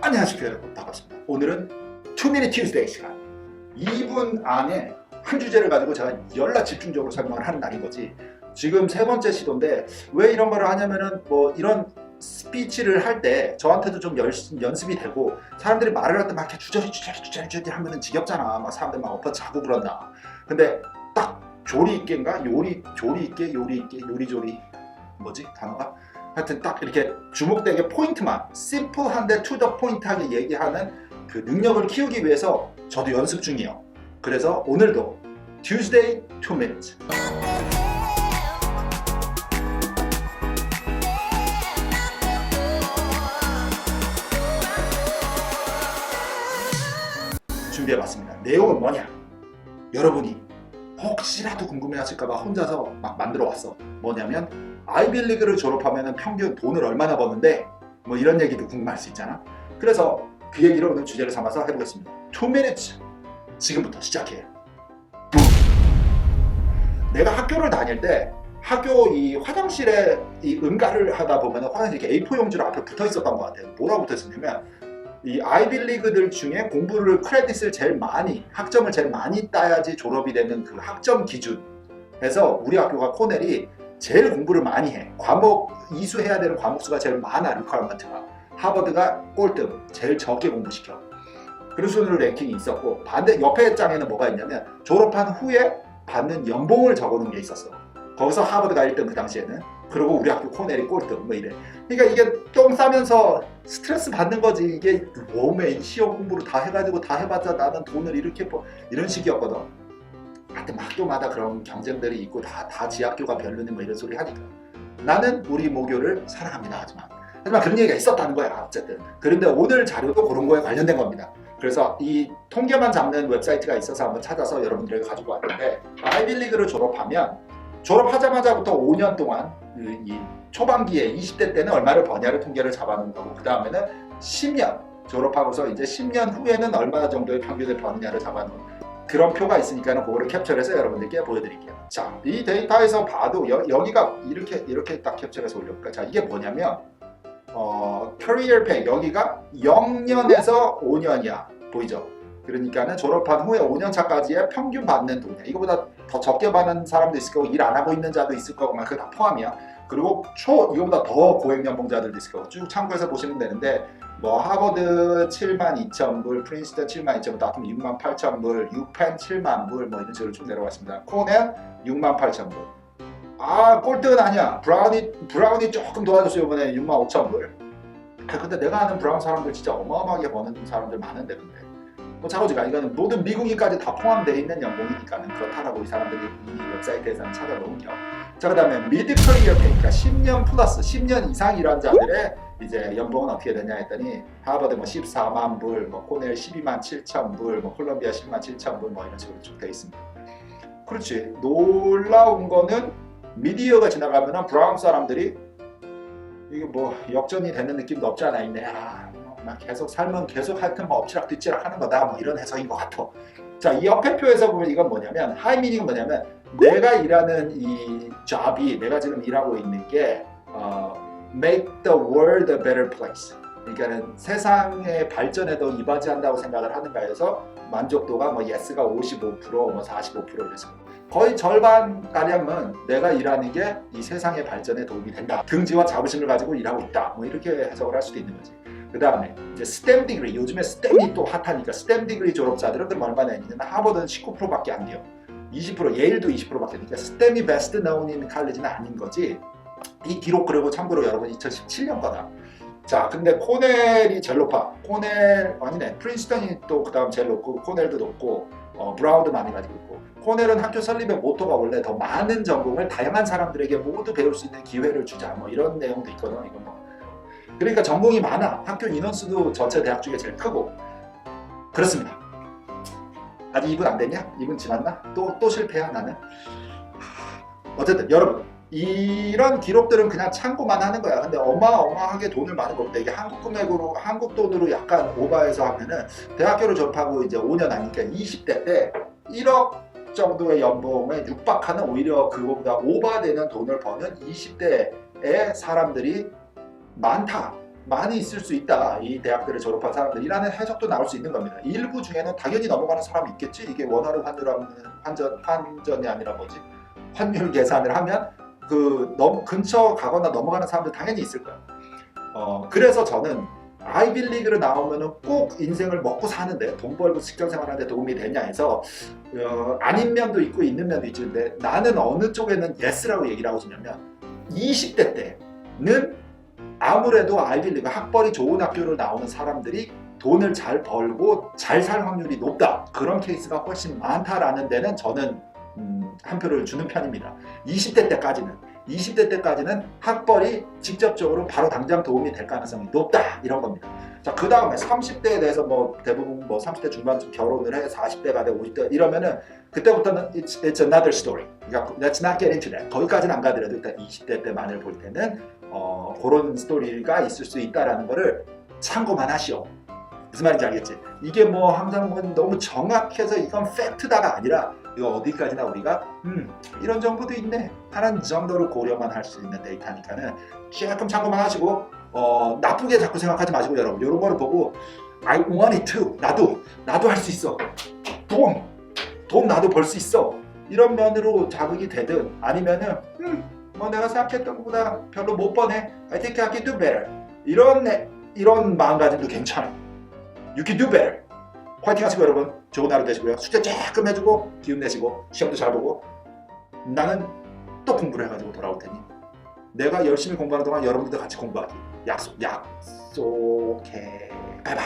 안녕하십니까 여러분. 반갑습니다. 오늘은 투미니 튜스데이 시간. 2분 안에 한 주제를 가지고 제가 연락 집중적으로 설명을 하는 날인 거지. 지금 세 번째 시도인데 왜 이런 말을 하냐면은 뭐 이런 스피치를 할 때 저한테도 좀 열, 연습이 되고 사람들이 말을 할 때 막 이렇게 주저리 주저리 주저리 주저리 하면은 지겹잖아. 막 사람들 막 엎어 자고 그런다. 근데 딱 조리 있게인가? 요리 조리 있게 요리 있게 요리조리 뭐지 단어가 하여튼 딱 이렇게 주목되게 포인트만 심플한데 투더 포인트하게 얘기하는 그 능력을 키우기 위해서 저도 연습 중이에요. 그래서 오늘도 Tuesday 2 minutes 준비해봤습니다. 내용은 뭐냐? 여러분이 혹시라도 궁금해하실까봐 혼자서 막 만들어 왔어. 뭐냐면 아이빌리그를 졸업하면 평균 돈을 얼마나 버는데 뭐 이런 얘기도 궁금할 수 있잖아. 그래서 그 얘기를 오늘 주제를 삼아서 해보겠습니다. 2 minutes 지금부터 시작해. 내가 학교를 다닐 때 학교 이 화장실에 이 응가를 하다 보면 화장실 이렇게 A4 용지로 앞에 붙어 있었던 것 같아요. 뭐라고 붙어 있었냐면 이 아이빌리그들 중에 공부를 크레딧을 제일 많이 학점을 제일 많이 따야지 졸업이 되는 그 학점 기준에서 우리 학교가 코넬이 제일 공부를 많이 해. 과목 이수해야 되는 과목 수가 제일 많아 리ኳ어먼트가. 하버드가 꼴등 제일 적게 공부시켜. 그런 순으로 랭킹이 있었고 반대 옆에 장에는 뭐가 있냐면 졸업한 후에 받는 연봉을 적어놓은 게 있었어. 거기서 하버드가 1등 그 당시에는. 그리고 우리 학교 코넬이 꼴등 뭐 이래. 그러니까 이게 똥 싸면서 스트레스 받는 거지. 이게 몸에 시험 공부를 다 해가지고 다 해봤자 나는 돈을 이렇게 버 이런 식이었거든. 하여튼 뭐 학교마다 그런 경쟁들이 있고 다, 다 지학교가 별로니 뭐 이런 소리 하니까. 나는 우리 모교를 사랑합니다 하지만 하지만 그런 얘기가 있었다는 거야 어쨌든. 그런데 오늘 자료도 그런 거에 관련된 겁니다. 그래서 이 통계만 잡는 웹사이트가 있어서 한번 찾아서 여러분들에게 가지고 왔는데 아이빌리그를 졸업하면 졸업하자마자부터 5년 동안 그 이 초반기에 20대 때는 얼마를 버냐를 통계를 잡아놓은 거고 그 다음에는 10년 졸업하고서 이제 10년 후에는 얼마나 정도의 평균을 버느냐를 잡아놓은 그런 표가 있으니까는 그거를 캡처해서 여러분들께 보여드릴게요. 자, 이 데이터에서 봐도 여, 여기가 이렇게 이렇게 딱 캡처해서 올려볼까요? 자, 이게 뭐냐면 어, 캐리어 팩 여기가 0년에서 5년이야. 보이죠? 그러니까는 졸업한 후에 5년 차까지의 평균 받는 돈이야. 이거보다 더 적게 받는 사람도 있을 거고 일 안 하고 있는 자도 있을 거고 막 그게 다 포함이야. 그리고 초 이거보다 더 고액 연봉자들도 있을 거고 쭉 참고해서 보시면 되는데 뭐 하버드 7만 2천 불, 프린스턴 7만 2천 불, 다툼 6만 8천 불, 유펜 7만 불, 뭐 이런 식으로 쭉 내려왔습니다. 코넬 6만 8천 불. 아 꼴등은 아니야. 브라운이 브라운이 조금 도와줬어요 이번에 6만 5천 불. 아, 근데 내가 아는 브라운 사람들 진짜 어마어마하게 버는 사람들 많은데 근데 뭐 자고지가 이거는 모든 미국인까지 다 포함되어 있는 연봉이니까는 그렇다라고 이 사람들이 이 웹사이트에서는 찾아놓은요. 자 그 다음에 미드 커리어 페이가 10년 플러스 10년 이상 일한 자들의 이제 연봉은 어떻게 되냐 했더니 하버드 뭐 14만 불, 뭐 코넬 12만 7천 불, 뭐 콜롬비아 10만 7천 불, 뭐 이런 식으로 쭉 돼 있습니다. 그렇지. 놀라운 거는 미디어가 지나가면은 브라운 사람들이 이게 뭐 역전이 되는 느낌도 없지 않아 있네. 아, 막 계속 살면 계속 하여튼 뭐 엎치락 뒤치락 하는 거다. 뭐 이런 해석인 것 같아. 자, 이 옆에 표에서 보면 이건 뭐냐면 하이미닝은 뭐냐면 내가 일하는 이 job이 내가 지금 일하고 있는 게 어, make the world a better place. 그러니까는 세상의 발전에도 이바지한다고 생각을 하는가 해서 만족도가 뭐 예스가 55%, 뭐 45% 이래서 거의 절반 가량은 내가 일하는 게 이 세상의 발전에 도움이 된다. 긍지와 자부심을 가지고 일하고 있다. 뭐 이렇게 해석을 할 수도 있는 거지. 그 다음에 이제 스템 디그리 요즘에 스템이 또 핫하니까 스템 디그리 졸업자들은 그럼 얼마나 있냐면 하버드는 19%밖에 안 돼요. 20% 예일도 20%밖에 되니까 스템이 베스트 나오는 칼리지는 아닌 거지. 이 기록 그리고 참고로 여러분 2017년 거다. 자, 근데 코넬이 제일 높아. 코넬 아니네. 프린스턴이 또 그 다음 제일 높고 코넬도 높고 어, 브라운도 많이 가지고 있고. 코넬은 학교 설립의 모토가 원래 더 많은 전공을 다양한 사람들에게 모두 배울 수 있는 기회를 주자. 뭐 이런 내용도 있거든. 이건 뭐. 그러니까 전공이 많아. 학교 인원수도 전체 대학 중에 제일 크고. 그렇습니다. 아직 2분 안 됐냐? 2분 지났나? 또, 또 실패야, 나는? 어쨌든, 여러분. 이런 기록들은 그냥 참고만 하는 거야. 근데 어마어마하게 돈을 많이 벌때 이게 한국 금액으로, 한국 돈으로 약간 오버해서 하면은 대학교를 졸업하고 이제 5년 하니까 20대 때 1억 정도의 연봉에 육박하는 오히려 그거보다 오버되는 돈을 버는 20대의 사람들이 많다. 많이 있을 수 있다. 이 대학들을 졸업한 사람들이라는 해석도 나올 수 있는 겁니다. 일부 중에는 당연히 넘어가는 사람이 있겠지. 이게 원화로 환율하면 환전 환전이 아니라 뭐지? 환율 계산을 하면 그 넘, 근처 가거나 넘어가는 사람들 당연히 있을 거야. 어 그래서 저는 아이빌리그를 나오면은 꼭 인생을 먹고 사는데 돈 벌고 직장 생활하는데 도움이 되냐 해서 어, 아닌 면도 있고 있는 면도 있는데 나는 어느 쪽에는 예스라고 얘기를 하고 싶냐면 20대 때는 아무래도 아이빌리그 학벌이 좋은 학교를 나오는 사람들이 돈을 잘 벌고 잘 살 확률이 높다. 그런 케이스가 훨씬 많다라는 데는 저는 음, 한 표를 주는 편입니다. 20대 때까지는 20대 때까지는 학벌이 직접적으로 바로 당장 도움이 될 가능성이 높다. 이런 겁니다. 자 그 다음에 30대에 대해서 뭐 대부분 뭐 30대 중반쯤 결혼을 해 40대가 되고 50대 이러면은 그때부터는 it's, it's another story. 그러니까 let's not get into that. 거기까지는 안 가더라도 일단 20대 때만을 볼 때는 어, 그런 스토리가 있을 수 있다라는 거를 참고만 하시오. 무슨 말인지 알겠지? 이게 뭐 항상 뭐 너무 정확해서 이건 팩트다가 아니라 이거 어디까지나 우리가 음 이런 정보도 있네 하는 정도로 고려만 할 수 있는 데이터니까는 조금 참고만 하시고 어 나쁘게 자꾸 생각하지 마시고 여러분 이런 거를 보고 I want it too 나도 나도 할 수 있어 돈 돈 나도 벌 수 있어 이런 면으로 자극이 되든 아니면은 음 뭐 내가 생각했던 것보다 별로 못 버네 I think I can do better. 이런 내- 이런 마음가짐도 괜찮아 You can do better. 화이팅 하시고 여러분. 좋은 하루 되시고요. 숙제 조금 해주고 기운 내시고 시험도 잘 보고. 나는 또 공부를 해가지고 돌아올 테니 내가 열심히 공부하는 동안 여러분들도 같이 공부하기. 약속 약속해. 바이바이